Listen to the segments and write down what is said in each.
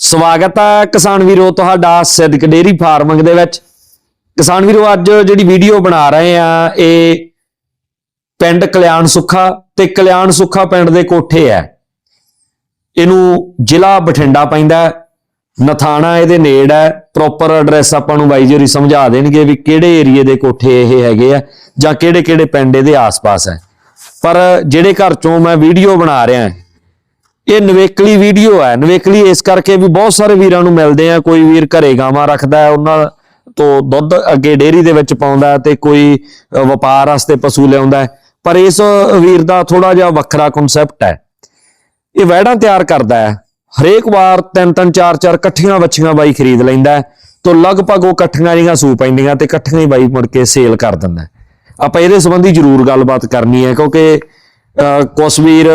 ਸਵਾਗਤ ਹੈ ਕਿਸਾਨ ਵੀਰੋ ਤੁਹਾਡਾ ਸਿੱਧਕ ਡੇਰੀ ਫਾਰਮਿੰਗ ਦੇ ਵਿੱਚ। ਕਿਸਾਨ ਵੀਰੋ, ਅੱਜ ਜਿਹੜੀ ਵੀਡੀਓ ਬਣਾ ਰਹੇ ਆ, ਇਹ ਪਿੰਡ ਕਲਿਆਣ ਸੁੱਖਾ ਤੇ ਕਲਿਆਣ ਸੁੱਖਾ ਪਿੰਡ ਦੇ ਕੋਠੇ ਹੈ। ਇਹਨੂੰ ਜ਼ਿਲ੍ਹਾ ਬਠਿੰਡਾ ਪੈਂਦਾ ਨਥਾਣਾ ਇਹਦੇ ਨੇੜ ਹੈ। ਪ੍ਰੋਪਰ ਐਡਰੈਸ ਆਪਾਂ ਨੂੰ ਬਾਈ ਜੀ ਸਮਝਾ ਦੇਣਗੇ ਵੀ ਕਿਹੜੇ ਏਰੀਏ ਦੇ ਕੋਠੇ ਇਹ ਹੈਗੇ ਆ ਜਾਂ ਕਿਹੜੇ ਕਿਹੜੇ ਪਿੰਡ ਇਹਦੇ ਆਸ-ਪਾਸ ਹੈ। ਪਰ ਜਿਹੜੇ ਘਰ ਚੋਂ ਮੈਂ ਵੀਡੀਓ ਬਣਾ ਰਿਹਾ ਇਹ ਨਵੇਕਲੀ ਵੀਡੀਓ ਹੈ। ਨਵੇਕਲੀ ਇਸ ਕਰਕੇ ਵੀ ਬਹੁਤ ਸਾਰੇ ਵੀਰਾਂ ਨੂੰ ਮਿਲਦੇ ਆ। ਕੋਈ ਵੀਰ ਘਰੇ ਗਾਵਾਂ ਰੱਖਦਾ ਹੈ ਉਹਨਾਂ ਤੋਂ ਦੁੱਧ ਅੱਗੇ ਡੇਅਰੀ ਦੇ ਵਿੱਚ ਪਾਉਂਦਾ ਹੈ ਤੇ ਕੋਈ ਵਪਾਰ ਵਾਸਤੇ ਪਸ਼ੂ ਲਿਆਉਂਦਾ ਪਰ ਇਸ ਵੀਰ ਦਾ ਥੋੜਾ ਜਿਹਾ ਵੱਖਰਾ ਕਨਸੈਪਟ ਹੈ। ਇਹ ਵੈੜਾਂ ਤਿਆਰ ਕਰਦਾ ਹੈ। ਹਰੇਕ ਵਾਰ ਤਿੰਨ ਤਿੰਨ ਚਾਰ ਚਾਰ ਇਕੱਠੀਆਂ ਵੱਛੀਆਂ ਬਾਈ ਖਰੀਦ ਲੈਂਦਾ ਹੈ ਤੋਂ ਲਗਭਗ ਉਹ ਇਕੱਠੀਆਂ ਜਿਹੀਆਂ ਸੂ ਪੈਂਦੀਆਂ ਤੇ ਇਕੱਠੀਆਂ ਹੀ ਬਾਈ ਮੁੜ ਕੇ ਸੇਲ ਕਰ ਦਿੰਦਾ ਆਪਾਂ ਇਹਦੇ ਸੰਬੰਧੀ ਜ਼ਰੂਰ ਗੱਲਬਾਤ ਕਰਨੀ ਹੈ ਕਿਉਂਕਿ ਅ, ਕੁਛ ਵੀਰ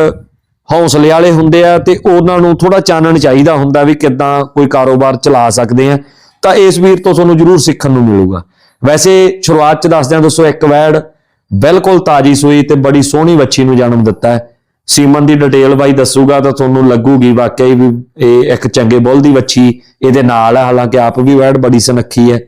ਹੌਸਲੇ ਵਾਲੇ ਹੁੰਦੇ ਆ ਤੇ ਉਹਨਾਂ ਨੂੰ ਥੋੜਾ ਚਾਨਣ ਚਾਹੀਦਾ ਹੁੰਦਾ ਵੀ ਕਿੱਦਾਂ ਕੋਈ ਕਾਰੋਬਾਰ ਚਲਾ ਸਕਦੇ ਆ। ਤਾਂ ਇਸ ਵੀਰ ਤੋਂ ਤੁਹਾਨੂੰ ਜ਼ਰੂਰ ਸਿੱਖਣ ਨੂੰ ਮਿਲੂਗਾ। ਵੈਸੇ ਸ਼ੁਰੂਆਤ ਚ ਦੱਸਦਿਆਂ ਦੋਸਤੋ ਇੱਕ ਵੈੜ ਬਿਲਕੁਲ ਤਾਜੀ ਸੂਈ ਤੇ ਬੜੀ ਸੋਹਣੀ ਵੱਛੀ ਨੂੰ ਜਨਮ ਦਿੱਤਾ ਹੈ। ਸੀਮਨ ਦੀ ਡਿਟੇਲ ਬਾਈ ਦੱਸੂਗਾ ਤਾਂ ਤੁਹਾਨੂੰ ਲੱਗੂਗੀ ਵਾਕਈ ਵੀ ਇਹ ਇੱਕ ਚੰਗੇ ਬੁੱਲ ਦੀ ਵੱਛੀ ਇਹਦੇ ਨਾਲ ਹੈ ਹਾਲਾਂਕਿ ਆਪ ਵੀ ਵੈੜ ਬੜੀ ਸੁਨੱਖੀ ਹੈ।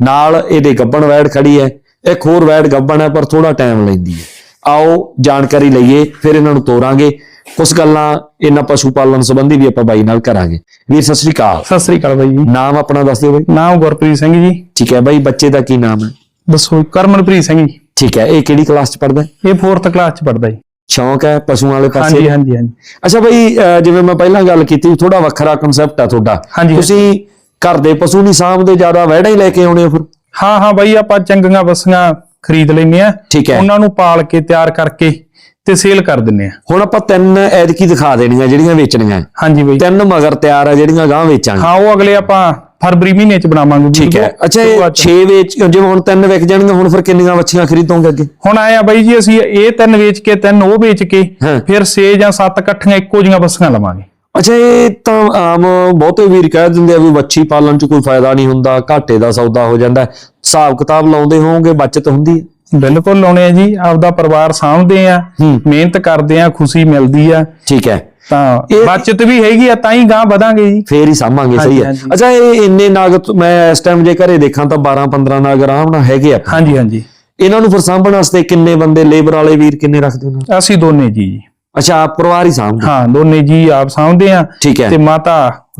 ਨਾਲ ਇਹਦੇ ਗੱਬਣ ਵੈੜ ਖੜੀ ਹੈ। ਇੱਕ ਹੋਰ ਵੈੜ ਗੱਬਣ ਹੈ, ਪਰ ਥੋੜਾ ਟਾਈਮ ਲੈਂਦੀ ਹੈ। ਆਓ ਜਾਣਕਾਰੀ ਲਈਏ ਫਿਰ ਇਹਨਾਂ ਨੂੰ ਤੋਰਾਂਗੇ। ਕੁਝ ਗੱਲਾਂ ਇਹਨਾਂ ਪਸ਼ੂ ਪਾਲਣ ਸੰਬੰਧੀ ਵੀ ਆਪਾਂ ਬਾਈ ਨਾਲ ਕਰਾਂਗੇ। ਵੀਰ ਸਤਿ ਸ੍ਰੀ ਅਕਾਲ। ਸਤਿ ਸ੍ਰੀ ਅਕਾਲ ਬਾਈ ਜੀ। ਨਾਮ ਆਪਣਾ ਦੱਸ ਦਿਓ ਬਾਈ। ਨਾਮ ਗੁਰਪ੍ਰੀਤ ਸਿੰਘ ਜੀ। ਠੀਕ ਹੈ ਬਾਈ ਬੱਚੇ ਦਾ ਕੀ ਨਾਮ ਹੈ? ਦੱਸੋ ਕਰਮਨਪ੍ਰੀਤ ਸਿੰਘ ਜੀ। ਠੀਕ ਹੈ ਇਹ ਕਿਹੜੀ ਕਲਾਸ ਚ ਪੜਦਾ ਹੈ? ਇਹ 4th ਕਲਾਸ ਚ ਪੜਦਾ ਜੀ। ਸ਼ੌਂਕ ਹੈ ਪਸ਼ੂਆਂ ਵਾਲੇ ਹਾਂਜੀ ਪਾਸੇ? ਹਾਂਜੀ ਹਾਂਜੀ ਅੱਛਾ ਬਾਈ ਜਿਵੇਂ ਮੈਂ ਪਹਿਲਾਂ ਗੱਲ ਕੀਤੀ ਥੋੜਾ ਵੱਖਰਾ ਕਨਸੈਪਟ ਆ ਤੁਹਾਡਾ। ਹਾਂਜੀ। ਤੁਸੀਂ ਘਰ ਦੇ ਪਸ਼ੂ ਨਹੀਂ ਸਾਂਭਦੇ ਜ਼ਿਆਦਾ ਵਹਿੜਾ ਹੀ ਲੈ ਕੇ ਆਉਣੇ ਹੋ ਫਿਰ? ਹਾਂ ਹਾਂ ਬਾਈ ਆਪਾਂ ਚੰਗੀਆਂ ਬੱਸੀਆਂ ਖਰੀਦ ਲੈਨੇ ਆ ਠੀਕ ਹੈ ਉਹਨਾਂ ਨੂੰ ਪਾਲ ਕੇ ਤਿਆਰ ਕਰਕੇ ਤੇ ਸੇਲ ਕਰ ਦਿੰਨੇ ਆ ਹੁਣ ਆਪਾਂ ਤਿੰਨ ਐਦਕੀ ਦਿਖਾ ਦੇਣੀਆਂ ਜਿਹੜੀਆਂ ਵੇਚਣੀਆਂ ਹਾਂਜੀ ਬਾਈ ਤਿੰਨ ਮਗਰ ਤਿਆਰ ਆ ਜਿਹੜੀਆਂ ਗਾਂ ਵੇਚਾਂਗੇ ਹਾਂ ਉਹ ਅਗਲੇ ਆਪਾਂ ਫਰਵਰੀ ਮਹੀਨੇ ਚ ਬਣਾਵਾਂਗੇ ਠੀਕ ਹੈ। ਅੱਛਾ ਇਹ ਸ਼ੁਰੂਆਤ ਚ। 6 ਵੇਚ ਜਿਵੇਂ ਹੁਣ ਤਿੰਨ ਵਿਕ ਜਾਣਗੀਆਂ ਹੁਣ ਫਿਰ ਕਿੰਨੀਆਂ ਵੱਛੀਆਂ ਖਰੀਦੋਗੇ ਅੱਗੇ ਹੁਣ ਆਏ ਆ ਬਾਈ ਜੀ ਅਸੀਂ ਇਹ ਤਿੰਨ ਵੇਚ ਕੇ ਤਿੰਨ ਉਹ ਵੇਚ ਕੇ ਹਾਂ। ਫਿਰ 6 ਜਾਂ 7 ਇਕੱਠੀਆਂ ਇੱਕੋ ਜੀਆਂ ਬੱਸੀਆਂ ਲਵਾਂਗੇ ਅੱਛਾ ਇਹ ਤਾਂ ਆਮ ਬਹੁਤੇ ਵੀਰ ਕਹਿ ਦਿੰਦੇ ਆ ਵੀ ਵੱਛੀ ਪਾਲਣ 'ਚ ਕੋਈ ਫਾਇਦਾ ਨਹੀਂ ਹੁੰਦਾ ਘਾਟੇ ਦਾ ਸੌਦਾ ਹੋ ਜਾਂਦਾ ਹੈ। ਹਿਸਾਬ ਕਿਤਾਬ ਲਾਉਂਦੇ ਹੋਵੋਗੇ ਬਚਤ ਹੁੰਦੀ ਹੈ? ਬਿਲਕੁਲ ਲਾਉਣੇ ਆ ਜੀ ਆਪਦਾ ਪਰਿਵਾਰ ਸਾਂਭਦੇ ਆ ਹੂੰ। ਮਿਹਨਤ ਕਰਦੇ ਆ ਖੁਸ਼ੀ ਮਿਲਦੀ ਆ। ਠੀਕ ਹੈ। ਤਾਂ ਇਹ- ਬਚਤ ਵੀ ਹੈਗੀ ਆ ਤਾਂ ਹੀ ਗਾਂ ਵਧਾਂਗੇ ਜੀ। ਫੇਰ ਹੀ ਸਾਂਭਾਂਗੇ ਸਹੀ ਹੈ। ਹਾਂਜੀ। ਅੱਛਾ ਇਹ ਇੰਨੇ ਨਾਗ ਤ- ਮੈਂ ਇਸ ਟਾਈਮ ਜੇ ਘਰੇ ਦੇਖਾਂ ਤਾਂ 12 15 ਨਾਗ ਆਰਾਮ ਨਾਲ ਹੈਗੇ ਆ। ਹਾਂਜੀ ਹਾਂਜੀ। ਇਹਨਾਂ ਨੂੰ ਫਿਰ ਸਾਂਭਣ ਵਾਸਤੇ ਕਿੰਨੇ ਬੰਦੇ ਲੇਬਰ ਵਾਲੇ ਵੀਰ ਕਿੰਨੇ ਰੱਖਦੇ ਹੋ ਅਸੀਂ ਦੋਨੇ ਜੀ ਜੀ। ਅੱਛਾ ਆਪ ਪਰਿਵਾਰ ਹੀ ਸਾਂਭਦੇ? ਹਾਂ ਦੋਨੇ ਜੀ ਆਪ ਸਾਂਭਦੇ ਆ ਠੀਕ ਹੈ। ਤੇ ਮਾਤਾ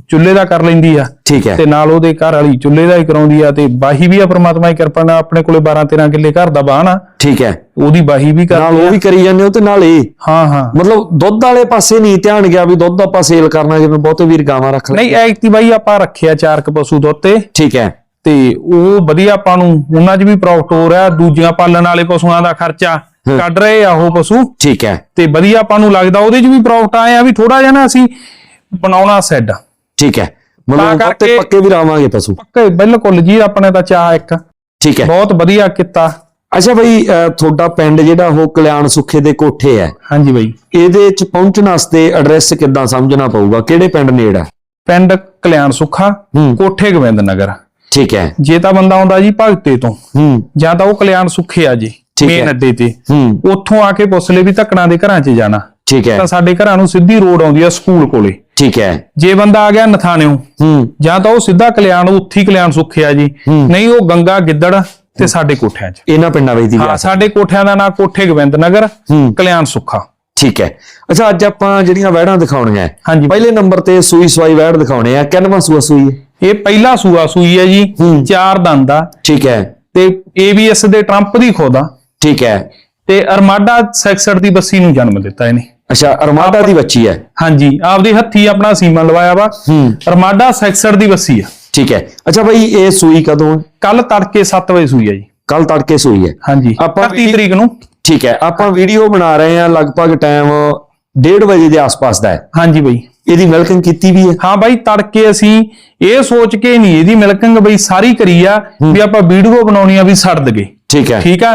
ਚੁੱਲ੍ਹੇ ਦਾ ਕਰ ਲੈਂਦੀ ਆ। ਠੀਕ ਹੈ। ਤੇ ਨਾਲ ਉਹਦੇ ਘਰ ਵਾਲੀ ਚੁੱਲ੍ਹੇ ਦਾ ਹੀ ਕਰਾਉਂਦੀ ਆ ਤੇ ਬਾਹੀ ਵੀ ਆ ਪ੍ਰਮਾਤਮਾ ਦੀ ਕਿਰਪਾ ਨਾਲ ਆਪਣੇ ਕੋਲੇ 12 13 ਕਿੱਲੇ ਘਰ ਦਾ ਬਾਣ ਆ। ਠੀਕ ਹੈ। ਉਹਦੀ ਬਾਹੀ ਵੀ ਨਾਲ ਕਰ ਉਹ ਵੀ ਕਰੀ ਜਾਂਦੇ ਹੋ ਤੇ ਨਾਲ ਇਹ? ਹਾਂ ਹਾਂ। ਮਤਲਬ ਦੁੱਧ ਵਾਲੇ ਪਾਸੇ ਨਹੀਂ ਧਿਆਨ ਗਿਆ ਵੀ ਦੁੱਧ ਆਪਾਂ ਸੇਲ ਕਰਨਾ ਜਿਵੇਂ ਬਹੁਤੇ ਵੀਰ ਗਾਵਾਂ ਰੱਖ ਲੈ ਨਹੀਂ ਐਕਟੀ ਬਾਈ ਆਪਾਂ ਰੱਖਿਆ ਚਾਰ ਕ ਪਸ਼ੂ ਦੁੱਧ ਤੇ। ਠੀਕ ਹੈ। ਤੇ ਉਹ ਵਧੀਆ ਆਪਾਂ ਨੂੰ ਉਹਨਾਂ 'ਚ ਵੀ ਪ੍ਰੋਫਿਟ ਹੋ ਰਿਹਾ ਦੂਜੀਆਂ ਪਾਲਣ ਵਾਲੇ ਪਸ਼ੂਆਂ ਦਾ ਖਰਚਾ ਕੱਢ ਰਹੇ ਆ ਉਹ ਪਸ਼ੂ। ਠੀਕ ਹੈ। ਤੇ ਵਧੀਆ ਆਪਾਂ ਨੂੰ ਲੱਗਦਾ ਉਹਦੇ 'ਚ ਵੀ ਪ੍ਰੋਫਿਟ ਆਇਆ ਵੀ ਥੋੜਾ ਜਿਹਾ ਨਾ ਅਸੀਂ ਬਣਾਉਣਾ ਸੈੱਡ ਠੀਕ ਹੈ। ਮਤਲਬ ਤਾਂ ਕਰਕੇ- ਪੱਕੇ ਵੀ ਰਾਵਾਂਗੇ ਪਸ਼ੂ। ਪੱਕੇ ਬਿਲਕੁਲ ਜੀ ਆਪਣੇ ਤਾਂ ਚਾਹ ਇੱਕ। ਠੀਕ ਹੈ। ਬਹੁਤ ਵਧੀਆ ਕੀਤਾ। ਅੱਛਾ ਬਈ ਅਹ ਤੁਹਾਡਾ ਪਿੰਡ ਜਿਹੜਾ ਉਹ ਕਲਿਆਣ ਸੁੱਖੇ ਦੇ ਕੋਠੇ ਹੈ। ਹਾਂਜੀ ਬਾਈ। ਇਹਦੇ ਚ ਪਹੁੰਚਣ ਵਾਸਤੇ ਐਡਰੈਸ ਕਿੱਦਾਂ ਸਮਝਣਾ ਪਊਗਾ? ਕਿਹੜੇ ਪਿੰਡ ਨੇੜ ਪਿੰਡ ਕਲਿਆਣ ਸੁੱਖਾ ਹੂੰ। ਕੋਠੇ ਗੋਬਿੰਦ ਨਗਰ। ਠੀਕ ਹੈ। ਜੇ ਤਾਂ ਬੰਦਾ ਆਉਂਦਾ ਜੀ ਭਗਤੇ ਤੋਂ ਹੂੰ। ਜਾਂ ਤਾਂ ਉਹ ਕਲਿਆਣ ਸੁੱਖੇ ਆ ਜੀ ਠੀਕ ਹੈ। ਮੇਨ ਅੱਡੇ ਤੇ। ਹੂੰ। ਉੱਥੋਂ ਆ ਕੇ ਪੁੱਛ ਲੈ ਵੀ ਧੱਕਣਾ ਦੇ ਘਰਾਂ 'ਚ ਜਾਣਾ। ਠੀਕ ਹੈ। ਤਾਂ ਸਾਡੇ ਘਰਾਂ ਨੂੰ ਸਿੱਧੀ ਰੋਡ ਆਉਂਦੀ ਆ ਸਕੂਲ ਕੋਲੇ। ਠੀਕ ਹੈ। ਜੇ ਬੰਦਾ ਆ ਗਿਆ ਨਥਾਣਿਓ ਹੂੰ। ਜਾਂ ਤਾਂ ਉਹ ਸਿੱਧਾ ਕਲਿਆਣ ਉੱਥੀ ਕਲਿਆਣ ਸੁੱਖੇ ਆ ਜੀ। ਨਹੀਂ ਉਹ ਗੰਗਾ ਗਿੱਦੜ ਤੇ ਸਾਡੇ ਕੋਠਿਆਂ 'ਚ। ਇਹਨਾਂ ਪਿੰਡਾਂ ਵਿੱਚ ਦੀ ਹਾਂ ਸਾਡੇ ਕੋਠਿਆਂ ਦਾ ਨਾਂ ਕੋਠੇ ਗੋਬਿੰਦ ਨਗਰ ਕਲਿਆਣ ਸੁੱਖਾ। ਠੀਕ ਹੈ। ਅੱਛਾ ਅੱਜ ਆਪਾਂ ਜਿਹੜੀਆਂ ਵੈੜਾਂ ਦਿਖਾਉਣੀਆਂ ਹੈ। ਹਾਂਜੀ। ਪਹਿਲੇ ਨੰਬਰ ਤੇ ਸੂਈ ਸਵਾਈ ਵੈੜ ਦਿਖਾਉਣੇ ਆ। ਕਿੰਨਵਾਂ ਸੂਆ ਸੂਈ ਹੈ? ਇਹ ਪਹਿਲਾ ਸੂਆ ਸੂਈ ਹੈ ਜੀ। ਚਾਰ ਦੰਦ ਆ ਠੀਕ ਹੈ। ਤੇ ABS ਦੇ ਟਰੰਪ ਦੀ ਖੋਦ ਠੀਕ ਹੈ। ਤੇ ਅਰਮਾਡਾ 66 ਦੀ ਬੱਸੀ ਨੂੰ ਜਨਮ ਦਿੱਤਾ ਇਹਨੇ। ਅੱਛਾ ਅਰਮਾਡਾ ਦੀ ਬੱਚੀ ਹੈ। ਹਾਂਜੀ ਆਪਦੇ ਹੱਥੀ ਆਪਣਾ ਸੀਮਾ ਲਵਾਇਆ ਵਾ। ਹੂੰ। ਅਰਮਾਡਾ 66 ਦੀ ਬੱਸੀ ਆ। ਠੀਕ ਹੈ। ਅੱਛਾ ਬਈ ਇਹ ਸੂਈ ਕਦੋਂ ਹੈ? ਕੱਲ ਤੜਕੇ 7 ਵਜੇ ਸੂਈ ਆ ਜੀ। ਕੱਲ ਤੜਕੇ ਸੂਈ ਹੈ। ਹਾਂਜੀ ਆਪਾਂ 31 ਤਰੀਕ ਨੂੰ। ਠੀਕ ਹੈ ਆਪਾਂ ਵੀਡੀਓ ਬਣਾ ਰਹੇ ਹਾਂ ਲਗਭਗ ਟਾਈਮ 1:30 ਵਜੇ ਦੇ ਆਸ-ਪਾਸ ਦਾ ਹੈ। ਹਾਂਜੀ ਬਈ। ਇਹਦੀ ਮਿਲਕਿੰਗ ਕੀਤੀ ਵੀ ਹੈ। ਹਾਂ ਬਾਈ ਤੜਕੇ ਅਸੀਂ ਇਹ ਸੋਚ ਕੇ ਨਹੀਂ ਇਹਦੀ ਮਿਲਕਿੰਗ ਬਈ ਸਾਰੀ ਕਰੀ ਆ ਵੀ ਆਪਾਂ ਵੀਡੀਓ ਬਣਾਉਣੀ ਆ ਵੀ ਛੱਡ ਦਗੇ ਠੀਕ ਹੈ। ਠੀਕ ਆ?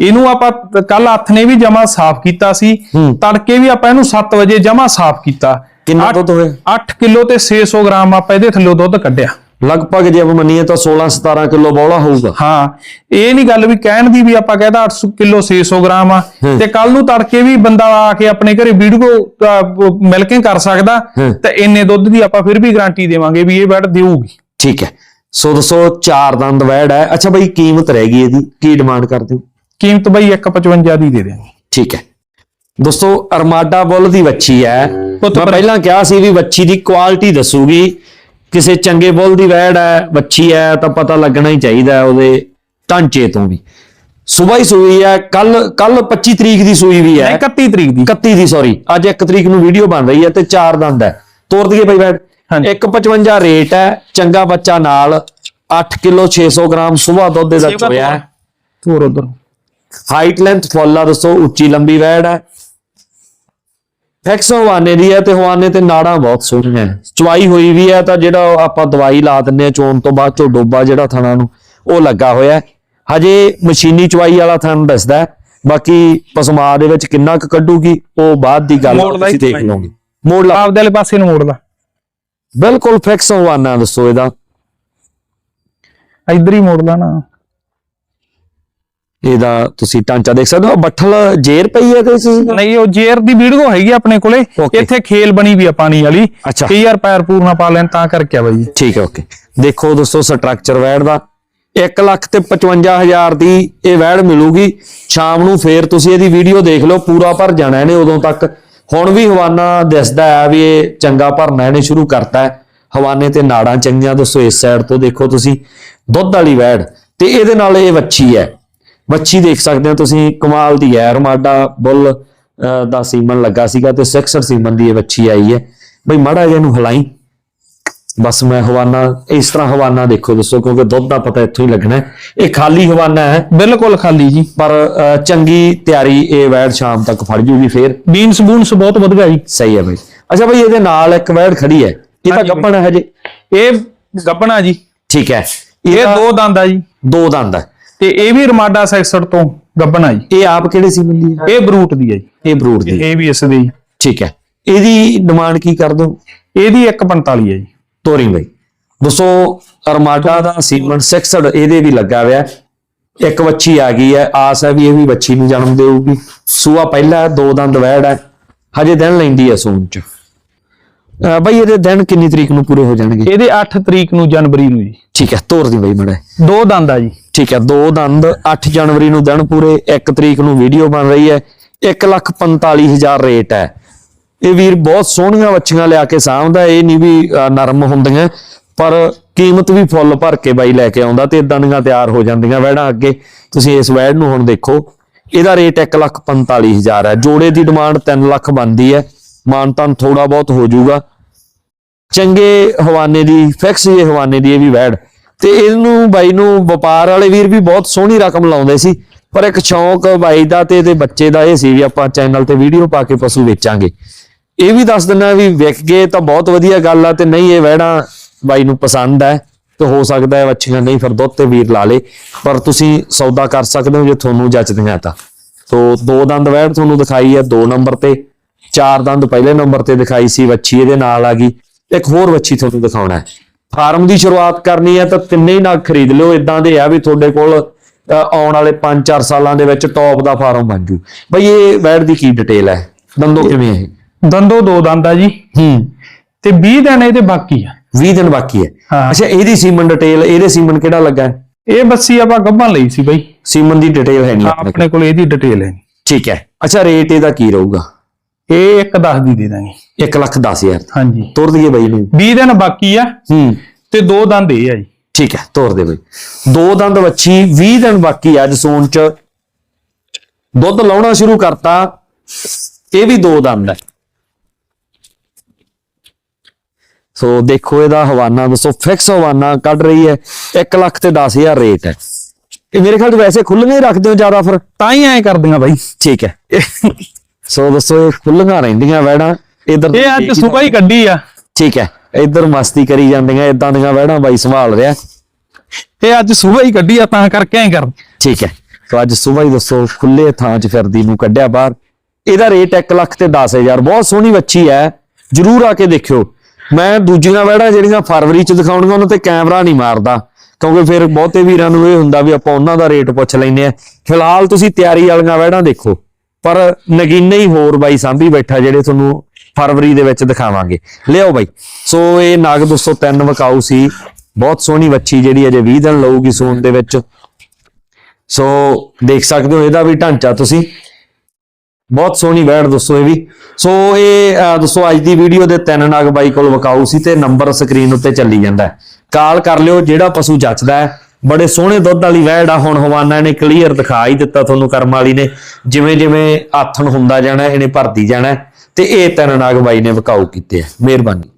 ਇਹਨੂੰ ਆਪਾਂ ਕੱਲ ਹੱਥ ਨੇ ਵੀ ਜਮਾ ਸਾਫ਼ ਕੀਤਾ ਸੀ। ਤੜਕੇ ਵੀ ਆਪਾਂ ਇਹਨੂੰ 7 ਵਜੇ ਜਮਾ ਸਾਫ਼ ਕੀਤਾ। ਕਿੰਨਾ ਦੁੱਧ ਹੋਇਆ? 8 ਕਿਲੋ ਤੇ 600 ਗ੍ਰਾਮ ਆਪਾਂ ਇਹਦੇ ਥੱਲੇ ਦੁੱਧ ਕੱਢਿਆ। ਲਗਭਗ ਜੇ ਆਪਾਂ ਮੰਨੀਏ ਤਾਂ 16 17 ਕਿਲੋ ਬੌਲਾ ਹੋਊਗਾ। ਹਾਂ ਇਹ ਨਹੀਂ ਗੱਲ ਵੀ ਕਹਿਣ ਦੀ ਵੀ ਆਪਾਂ ਕਹਿੰਦਾ 800 ਕਿਲੋ 600 ਗ੍ਰਾਮ ਆ। ਤੇ ਕੱਲ ਨੂੰ ਤੜਕੇ ਵੀ ਬੰਦਾ ਆ ਕੇ ਆਪਣੇ ਘਰੇ ਵੀਡੀਓ ਮਿਲਕਿੰਗ ਕਰ ਸਕਦਾ। ਤੇ ਇੰਨੇ ਦੁੱਧ ਦੀ ਆਪਾਂ ਫਿਰ ਵੀ ਗਾਰੰਟੀ ਦੇਵਾਂਗੇ ਵੀ ਇਹ ਬੈਡ ਦੇਊਗੀ। ਠੀਕ ਹੈ। ਸੋ ਦੋਸਤੋ ਚਾਰ ਦੰਦ ਵੈੜ ਹੈ। ਅੱਛਾ ਬਈ ਕੀਮਤ ਰਹਿ ਗਈ ਇਹਦੀ। ਕੀ ਡਿਮਾਂਡ ਕਰਦੇ ਹੋ? ਕੀਮਤ ਬਈ 155 ਦੀ ਦੇ ਦੇਵਾਂਗੇ ਠੀਕ ਹੈ। ਦੋਸਤੋ ਅਰਮਾਡਾ ਬੁੱਲ ਦੀ ਵੱਛੀ ਹੈ। ਮੈਂ ਪਹਿਲਾਂ ਕਿਹਾ ਸੀ ਵੀ ਵੱਛੀ ਦੀ ਕੁਆਲਿਟੀ ਦੱਸੂਗੀ। ਕਿਸੇ ਚੰਗੇ ਬੁੱਲ ਦੀ ਵੈੜ ਹੈ ਵੱਛੀ ਹੈ ਤਾਂ ਪਤਾ ਲੱਗਣਾ ਹੀ ਚਾਹੀਦਾ ਉਹਦੇ ਢਾਂਚੇ ਤੋਂ ਵੀ। ਸਵੇਰ ਹੀ ਸੂਈ ਹੈ। ਕੱਲ ਕੱਲ 25 ਤਰੀਕ ਦੀ ਸੂਈ ਵੀ ਹੈ। ਨਹੀਂ 31 ਤਰੀਕ ਦੀ। 31 ਦੀ ਸੌਰੀ ਅੱਜ 1 ਤਰੀਕ ਨੂੰ ਵੀਡੀਓ ਬਣ ਰਹੀ ਹੈ ਤੇ ਚਾਰ ਦੰਦ ਹੈ। ਤੋਰ ਦਈਏ ਬਈ ਹਾਂਜੀ। 155 ਰੇਟ ਹੈ ਚੰਗਾ ਬੱਚਾ ਨਾਲ 8 ਕਿਲੋ 600 ਗ੍ਰਾਮ ਸਵੇਰ ਦੁੱਧ ਦੇ ਦਾ ਚੋਇਆ ਹੈ ਹੋਰ ਉਧਰ। ਹਾਈਟ ਲੈਂਥ ਫੁੱਲ ਆ ਦੋਸਤੋ ਉੱਚੀ ਲੰਬੀ ਵੈੜ ਹੈ। ਫੈਕਸ ਹਵਾਨੇ ਦੀ ਹੈ ਤੇ ਹਵਾਨੇ ਤੇ ਨਾੜਾਂ ਬਹੁਤ ਸੋਹਣੀਆਂ ਹੈ ਚਵਾਈ ਹੋਈ ਵੀ ਹੈ ਤਾਂ ਜਿਹੜਾ ਆਪਾਂ ਦਵਾਈ ਲਾ ਦਿੰਨੇ ਆ ਚੋਣ ਤੋਂ ਬਾਅਦ ਚੋਂ ਡੋਬਾ ਜਿਹੜਾ ਥਣਾ ਨੂੰ ਉਹ ਲੱਗਾ ਹੋਇਆ ਹੈ। ਹਜੇ ਮਸ਼ੀਨੀ ਚਵਾਈ ਵਾਲਾ ਥਣ ਦੱਸਦਾ। ਬਾਕੀ ਪਸਮਾ ਦੇ ਵਿੱਚ ਕਿੰਨਾ ਕੁ ਕੱਢੂਗੀ ਉਹ ਬਾਅਦ ਦੀ ਗੱਲ ਤੁਸੀਂ ਦੇਖ ਲਓਗੇ ਮੋੜ ਲਾ ਆਪਦੇ ਵਾਲੇ ਪਾਸੇ ਨੂੰ ਮੋੜ ਲਾ ਬਿਲਕੁਲ ਫਿਕਸ ਹਵਾਨਾ ਦੱਸੋ ਇਹਦਾ। ਇੱਧਰ ਹੀ ਮੋੜ ਲਾ ਨਾ ਇਹਦਾ ਤੁਸੀਂ ਢਾਂਚਾ ਦੇਖ ਸਕਦੇ ਹੋ ਬੱਠਲ ਜੇਰ ਪਈ ਹੈ ਇਸ ਨਹੀਂ ਉਹ ਜੇਰ ਦੀ ਵੀਡੀਓ ਹੈਗੀ ਆਪਣੇ ਕੋਲੇ. ਇੱਥੇ ਖੇਲ ਬਣੀ ਵੀ ਆ ਪਾਣੀ ਵਾਲੀ। ਅੱਛਾ। ਕਈ ਯਾਰ ਪੈਰ ਪੂਰਨਾ ਪਾ ਲੈਣ ਤਾਂ ਕਰਕੇ ਆ ਬਾਈ। ਠੀਕ ਹੈ ਓਕੇ ਦੇਖੋ ਦੋਸਤੋ ਸਟਰਕਚਰ ਵੈੜ ਦਾ। 1 ਲੱਖ ਤੇ 55000 ਦੀ ਇਹ ਵੈੜ ਮਿਲੂਗੀ। ਸ਼ਾਮ ਨੂੰ ਫੇਰ ਤੁਸੀਂ ਇਹਦੀ ਵੀਡੀਓ ਦੇਖ ਲਓ ਪੂਰਾ ਭਰ ਜਾਣਾ ਇਹਨੇ ਉਦੋਂ ਤੱਕ। ਹੁਣ ਵੀ ਹਵਾਨਾ ਦਿਸਦਾ ਹੈ ਵੀ ਇਹ ਚੰਗਾ ਭਰਨਾ ਇਹਨੇ ਸ਼ੁਰੂ ਕਰਤਾ ਹੈ। ਹਵਾਨੇ ਤੇ ਨਾੜਾਂ ਚੰਗੀਆਂ ਦੱਸੋ, ਇਸ ਸਾਈਡ ਤੋਂ ਦੇਖੋ ਤੁਸੀਂ। ਦੁੱਧ ਵਾਲੀ ਵੈੜ, ਤੇ ਇਹਦੇ ਨਾਲ ਇਹ ਵੱਛੀ ਹੈ। ਵੱਛੀ ਦੇਖ ਸਕਦੇ ਹੋ ਤੁਸੀਂ, ਕਮਾਲ ਦੀ ਹੈ। ਰਮਾਡਾ ਬੁੱਲ ਦਾ ਸੀਮਨ ਲੱਗਾ ਸੀਗਾ ਤੇ 66 ਸੀਮਨ ਦੀ ਇਹ ਵੱਛੀ ਆਈ ਹੈ। ਬਈ ਮਾੜਾ ਜਿਹਾ ਇਹਨੂੰ ਹਲਾਈ। ਬਸ ਮੈਂ ਹਵਾਨਾ ਇਸ ਤਰ੍ਹਾਂ ਹਵਾਨਾ ਦੇਖੋ ਦੱਸੋ ਕਿਉਂਕਿ ਦੁੱਧ ਦਾ ਪਤਾ ਇੱਥੋਂ ਹੀ ਲੱਗਣਾ। ਇਹ ਖਾਲੀ ਹਵਾਨਾ ਹੈ। ਬਿਲਕੁਲ ਖਾਲੀ ਜੀ। ਪਰ ਚੰਗੀ ਤਿਆਰੀ ਇਹ ਵੈੜ ਸ਼ਾਮ ਤੱਕ ਫੜ ਜੂਗੀ ਫੇਰ। ਬੀਨਸ ਬੂਨਸ ਬਹੁਤ ਵਧੀਆ ਜੀ। ਸਹੀ ਹੈ ਬਈ। ਅੱਛਾ ਬਈ ਇਹਦੇ ਨਾਲ ਇੱਕ ਵੈੜ ਖੜੀ ਹੈ। ਇਹ ਤਾਂ ਹਾਂਜੀ ਬਈ। ਗੱਪਣ ਹੈ ਹਜੇ ਇਹ ਗੱਬਣਾ ਜੀ। ਠੀਕ ਹੈ। ਇਹ ਦੋ ਦੰਦ ਆ ਜੀ। ਦੋ ਦੰਦ ਹੈ ਤੇ ਇਹ ਵੀ ਰਮਾਡਾ ਸੈਕਸਰ ਤੋਂ ਗੱਬਣਾ ਜੀ। ਇਹ ਆਪ ਕਿਹੜੇ ਸੀ ਬੰਦੀ ਹੈ ਇਹ ਬਰੂਟ ਦੀ ਹੈ ਜੀ। ਇਹ ਬਰੂਡ ਦੀ। ਇਹ ਵੀ ਇਸ ਦੀ। ਠੀਕ ਹੈ। ਇਹਦੀ ਡਿਮਾਂਡ ਕੀ ਕਰ ਦੋ? ਇਹਦੀ 145 ਹੈ ਜੀ। ਤੋਰੀ ਬਈ ਦੋਸਤੋ ਅਰਮਾਡਾ ਦਾ ਸੀਮਨ 66 ਇਹਦੇ ਵੀ ਲੱਗਾ ਹੋਇਆ। ਇੱਕ ਵੱਛੀ ਆ ਗਈ ਹੈ ਆਸ ਹੈ ਵੀ ਇਹ ਵੀ ਵੱਛੀ ਨੂੰ ਜਨਮ ਦੇਊਗੀ। ਸੂਆ ਪਹਿਲਾ ਦੋ ਦੰਦ ਵੈੜ ਹੈ। ਹਜੇ ਦਿਨ ਲੈਂਦੀ ਹੈ ਸੂਣ ਚ। ਬਈ ਇਹਦੇ ਦਿਨ ਕਿੰਨੀ ਤਰੀਕ ਨੂੰ ਪੂਰੇ ਹੋ ਜਾਣਗੇ? ਇਹਦੇ 8 ਤਰੀਕ ਨੂੰ ਜਨਵਰੀ ਨੂੰ ਜੀ। ਠੀਕ ਹੈ ਤੋਰ ਦੀ ਬਈ ਮੜਾ ਦੋ ਦੰਦ ਆ ਜੀ। ਠੀਕ ਹੈ ਦੋ ਦੰਦ 8 ਜਨਵਰੀ ਨੂੰ ਦਿਨ ਪੂਰੇ 1 ਤਰੀਕ ਨੂੰ ਵੀਡੀਓ ਬਣ ਰਹੀ ਹੈ। 145000 ਰੇਟ ਹੈ। ਇਹ ਵੀਰ ਬਹੁਤ ਸੋਹਣੀਆਂ ਵੱਛੀਆਂ ਲਿਆ ਕੇ ਸਾਂਭਦਾ, ਇਹ ਨਹੀਂ ਵੀ ਨਰਮ ਹੁੰਦੀਆਂ, ਪਰ ਕੀਮਤ ਵੀ ਫੁੱਲ ਭਰ ਕੇ ਬਾਈ ਲੈ ਕੇ ਆਉਂਦਾ ਤੇ ਇਦਾਂ ਦੀਆਂ ਤਿਆਰ ਹੋ ਜਾਂਦੀਆਂ ਵੈੜਾਂ ਅੱਗੇ। ਤੁਸੀਂ ਇਸ ਵੈੜ ਨੂੰ ਹੁਣ ਦੇਖੋ, ਇਹਦਾ ਰੇਟ 145000 ਹੈ। ਜੋੜੇ ਦੀ ਡਿਮਾਂਡ 3 ਲੱਖ ਬਣਦੀ ਹੈ। ਮਾਨਤਾਨ ਥੋੜਾ ਬਹੁਤ ਹੋ ਜਾਊਗਾ। ਚੰਗੇ ਹਵਾਨੇ ਦੀ ਫਿਕਸ ਇਹ ਹਵਾਨੇ ਦੀ ਇਹ ਵੀ ਵੈੜ ਤੇ ਇਹਨੂੰ ਬਾਈ ਨੂੰ ਵਪਾਰ ਵਾਲੇ ਵੀਰ ਵੀ ਬਹੁਤ ਸੋਹਣੀ ਰਕਮ ਲਾਉਂਦੇ ਸੀ। ਪਰ ਇੱਕ ਸ਼ੌਂਕ ਬਾਈ ਦਾ ਤੇ ਇਹਦੇ ਬੱਚੇ ਦਾ ਇਹ ਸੀ ਵੀ ਆਪਾਂ ਚੈਨਲ ਤੇ ਵੀਡੀਓ ਪਾ ਕੇ ਪਸ਼ੂ ਵੇਚਾਂਗੇ। ਇਹ ਵੀ ਦੱਸ ਦਿੰਦਾ ਵੀ ਵਿਕ ਗਏ ਤਾਂ ਬਹੁਤ ਵਧੀਆ ਗੱਲ ਆ ਤੇ ਨਹੀਂ ਇਹ ਵਹਿਣਾ ਬਾਈ ਨੂੰ ਪਸੰਦ ਹੈ ਤੇ ਹੋ ਸਕਦਾ ਹੈ ਵੱਛੀਆਂ ਨਹੀਂ ਫਿਰ ਦੁੱਧ ਤੇ ਵੀਰ ਲਾ ਲੇ। ਪਰ ਤੁਸੀਂ ਸੌਦਾ ਕਰ ਸਕਦੇ ਹੋ ਜੇ ਤੁਹਾਨੂੰ ਜੱਚਦੀਆਂ ਤਾਂ। ਤੋ ਦੋ ਦੰਦ ਵਹਿਣ ਤੁਹਾਨੂੰ ਦਿਖਾਈ ਹੈ ਦੋ ਨੰਬਰ ਤੇ। ਚਾਰ ਦੰਦ ਪਹਿਲੇ ਨੰਬਰ ਤੇ ਦਿਖਾਈ ਸੀ, ਵੱਛੀ ਇਹਦੇ ਨਾਲ ਆ ਗਈ। ਇੱਕ ਹੋਰ ਵੱਛੀ ਤੁਹਾਨੂੰ ਦਿਖਾਉਣਾ ਹੈ। ਫਾਰਮ ਦੀ ਸ਼ੁਰੂਆਤ ਕਰਨੀ ਹੈ ਤਾਂ ਤਿੰਨੇ ਹੀ ਨਗ ਖਰੀਦ ਲਿਓ। ਇਦਾਂ ਦੇ ਆ ਵੀ ਤੁਹਾਡੇ ਕੋਲ ਆਉਣ ਵਾਲੇ 5-4 ਸਾਲਾਂ ਦੇ ਵਿੱਚ ਟੌਪ ਦਾ ਫਾਰਮ ਬਣ ਜੂ। ਬਈ ਇਹ ਵੈੜ ਦੀ ਕੀ ਡਿਟੇਲ ਹੈ? ਦੰਦੋ ਕਿਵੇਂ ਹੈ ਦੰਦੋ ਦੋ ਦੰਦ ਆ ਜੀ। ਹੂੰ। ਤੇ 20 ਦਿਨ ਇਹਦੇ ਬਾਕੀ ਆ। 20 ਦਿਨ ਬਾਕੀ ਹੈ। ਅੱਛਾ ਇਹਦੀ ਸੀਮਨ ਡਿਟੇਲ ਇਹਦੇ ਸੀਮਨ ਕਿਹੜਾ ਲੱਗਾ? ਹੈ ਇਹ ਬੱਸੀ ਆਪਾਂ ਗੱਭਾਂ ਲਈ ਸੀ ਬਾਈ। ਸੀਮਨ ਦੀ ਡਿਟੇਲ ਹੈ ਨਹੀਂ ਆਪਣੇ ਕੋਲ। ਇਹਦੀ ਡਿਟੇਲ ਹੈ ਠੀਕ ਹੈ। ਅੱਛਾ ਰੇਟ ਇਹਦਾ ਕੀ ਰਹੂਗਾ? ਇਹ ਇੱਕ 10 ਦੀ ਦੇ ਦਾਂਗੇ। 1 ਲੱਖ 10000 ਹਾਂਜੀ। ਤੋਰ ਦਈਏ ਬਾਈ ਨੂੰ 20 ਦਿਨ ਬਾਕੀ ਆ। ਹੂੰ। ਤੇ ਦੋ ਦੰਦ ਇਹ ਆ ਜੀ। ਠੀਕ ਹੈ ਤੋਰ ਦੇ ਬਈ। ਦੋ ਦੰਦ ਵੱਛੀ 20 ਦਿਨ ਬਾਕੀ ਅੱਜ ਸੂਣ ਚ। ਦੁੱਧ ਲਾਉਣਾ ਸ਼ੁਰੂ ਕਰਤਾ। ਇਹ ਵੀ ਦੋ ਦੰਦ ਹੈ। ਸੋ ਦੇਖੋ ਇਹਦਾ ਹਵਾਨਾ ਦੱਸੋ ਫਿਕਸ ਹਵਾਨਾ ਕੱਢ ਰਹੀ ਹੈ 1 ਲੱਖ ਤੇ 10000 ਰੇਟ ਹੈ। ਇਹ ਮੇਰੇ ਖਿਆਲ ਚ ਵੈਸੇ ਖੁੱਲੀਆਂ ਹੀ ਰੱਖਦੇ ਹੋ ਜ਼ਿਆਦਾ ਫਿਰ? ਤਾਂ ਹੀ ਐ ਕਰਦੀਆਂ ਬਾਈ। ਠੀਕ ਹੈ। ਸੋ ਦੱਸੋ ਇਹ ਖੁੱਲੀਆਂ ਰਹਿੰਦੀਆਂ ਵੈੜਾਂ ਇਧਰ ਇਹ ਅੱਜ ਸੁਬਾਹ ਹੀ ਕੱਢੀ ਆ। ਠੀਕ ਹੈ ਇਧਰ ਮਸਤੀ ਕਰੀ ਜਾਂਦੀਆਂ ਇਦਾਂ ਦੀਆਂ ਵੈੜਾਂ ਬਾਈ ਸੰਭਾਲ ਰਿਹਾ। ਇਹ ਅੱਜ ਸੁਬਾਹ ਹੀ ਕੱਢੀ ਆ ਤਾਂ ਕਰਕੇ ਐ ਕਰ। ਠੀਕ ਹੈ ਤਾਂ ਅੱਜ ਸਵੇਰ ਹੀ ਦੱਸੋ ਖੁੱਲੇ ਥਾਂ 'ਚ ਫਿਰਦੀ ਨੂੰ ਕੱਢਿਆ ਬਾਹਰ। ਇਹਦਾ ਰੇਟ 1 ਲੱਖ ਤੇ 10000 ਬਹੁਤ ਸੋਹਣੀ ਵੱਛੀ ਹੈ ਜਰੂਰ ਆ ਕੇ ਦੇਖਿਓ। ਮੈਂ ਦੂਜੀਆਂ ਵੈੜਾਂ ਜਿਹੜੀਆਂ ਫਰਵਰੀ ਚ ਦਿਖਾਉਣੀਆਂ, ਉਹਨਾਂ ਤੇ ਕੈਮਰਾ ਨਹੀਂ ਮਾਰਦਾ। ਕਿਉਂਕਿ ਫਿਰ ਬਹੁਤੇ ਵੀਰਾਂ ਨੂੰ ਇਹ ਹੁੰਦਾ ਵੀ ਆਪਾਂ ਉਹਨਾਂ ਦਾ ਰੇਟ ਪੁੱਛ ਲੈਨੇ ਆ ਫਿਲਹਾਲ ਤੁਸੀਂ ਤਿਆਰੀ ਵਾਲੀਆਂ ਵੈੜਾਂ ਦੇਖੋ। ਪਰ ਨਗੀਨੇ ਹੀ ਹੋਰ ਬਾਈ ਸਾਂਭੀ ਬੈਠਾ ਜਿਹੜੇ ਤੁਹਾਨੂੰ ਫਰਵਰੀ ਦੇ ਵਿੱਚ ਦਿਖਾਵਾਂਗੇ। ਲਿਆਓ ਬਾਈ। ਸੋ ਇਹ ਨਗ 203 ਵਕਾਊ ਸੀ। ਬਹੁਤ ਸੋਹਣੀ ਵੱਛੀ ਜਿਹੜੀ ਅਜੇ 20 ਦਿਨ ਲਊਗੀ ਸੂਨ ਦੇ ਵਿੱਚ। ਸੋ ਦੇਖ ਸਕਦੇ ਹੋ ਇਹਦਾ ਵੀ ਢਾਂਚਾ ਤੁਸੀਂ। ਬਹੁਤ ਸੋਹਣੀ ਵੈੜ ਦੋਸਤੋ ਇਹ ਵੀ। ਸੋ ਇਹ ਅਹ, ਦੋਸਤੋ ਅੱਜ ਦੀ ਵੀਡੀਓ ਦੇ ਤਿੰਨ ਨਾਗ ਬਾਈ ਕੋਲ ਵਕਾਊ ਸੀ ਤੇ ਨੰਬਰ ਸਕਰੀਨ ਉੱਤੇ ਚੱਲੀ ਜਾਂਦਾ ਕਾਲ ਕਰ ਲਿਓ ਜਿਹੜਾ ਪਸ਼ੂ ਜੱਚਦਾ ਹੈ ਬੜੇ ਸੋਹਣੇ ਦੁੱਧ ਵਾਲੀ ਵੈੜ ਆ ਹੁਣ ਹਵਾਨਾ ਨੇ ਕਲੀਅਰ ਦਿਖਾ ਹੀ ਦਿੱਤਾ ਤੁਹਾਨੂੰ ਕਰਮ ਵਾਲੀ ਨੇ। ਜਿਵੇਂ ਜਿਵੇਂ ਆਥਣ ਹੁੰਦਾ ਜਾਣਾ ਇਹਨੇ ਭਰਦੀ ਜਾਣਾ ਹੈ, ਤੇ ਇਹ ਤਿੰਨ ਨਾਗ ਬਾਈ ਨੇ ਵਕਾਊ ਕੀਤੇ ਆ ਮਿਹਰਬਾਨੀ।